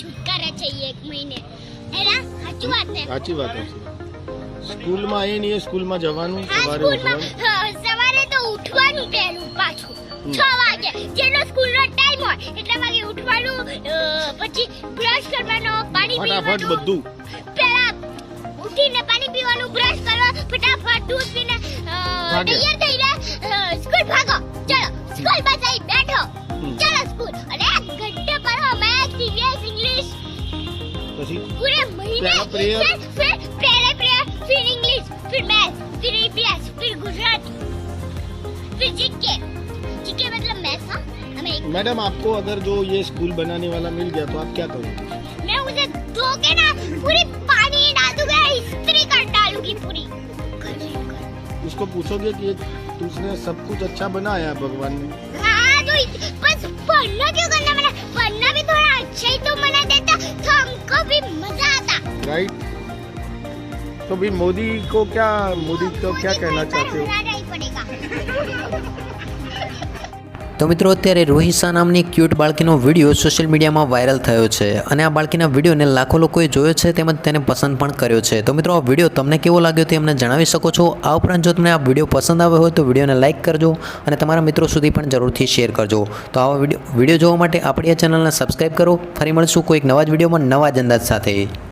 છુટકારા છે એક મહિને. સાચી વાત છે સાચી વાત છે. સ્કૂલમાં આવીને એ સ્કૂલમાં જવાનું સવારે સવારે તો ઉઠવાનું પહેલું પાછું. છ વાગે. જેનો સ્કૂલનો ટાઈમ હોય એટલા વાગે ઉઠવાનું પછી બ્રશ કરવાનો પાણી પીવાનું. ફટાફટ બધું. પહેલા ઉઠીને પાણી પીવાનું બ્રશ કરવા ફટાફટ દૂધ પીને તૈયાર થઈને સ્કૂલ ભાગો. महीने पहला prayer। फिर फिर पहले प्रेयर फिर इंग्लिश फिर मैथ फिर ईवीएस फिर गुजराती। फिर जीके जीके मतलब मैथ हाँ? हमें मैडम आपको अगर जो ये स्कूल बनाने वाला मिल गया तो आप क्या करोगे? मैं उसे धो के ना पूरी पानी डाल दूँगा इस्त्री कर डालूँगी पूरी। उसको पूछोगे कि ये तुझने सब कुछ अच्छा बनाया भगवान ने? हाँ तो बस पढ़ना क्यों करना? राइट तो भी मोदी को क्या मोदी को क्या मोदी कहना को एक बार चाहते हो हराना ही पड़ेगा તો મિત્રો અત્યારે રોહિસા નામની ક્યુટ બાળકીનો વિડીયો સોશિયલ મીડિયામાં વાયરલ થયો છે અને આ બાળકીના વિડીયોને લાખો લોકોએ જોયો છે તેમજ તેને પસંદ પણ કર્યો છે તો મિત્રો આ વિડીયો તમને કેવો લાગ્યો તે અમને જણાવી શકો છો આ ઉપરાંત જો તમને આ વિડીયો પસંદ આવ્યો હોય તો વિડીયોને લાઇક કરજો અને તમારા મિત્રો સુધી પણ જરૂરથી શેર કરજો તો આવા વિડીયો વિડીયો જોવા માટે આપણી આ ચેનલને સબસ્ક્રાઈબ કરો ફરી મળશું કોઈક નવા જ વિડીયોમાં નવા જ અંદાજ સાથે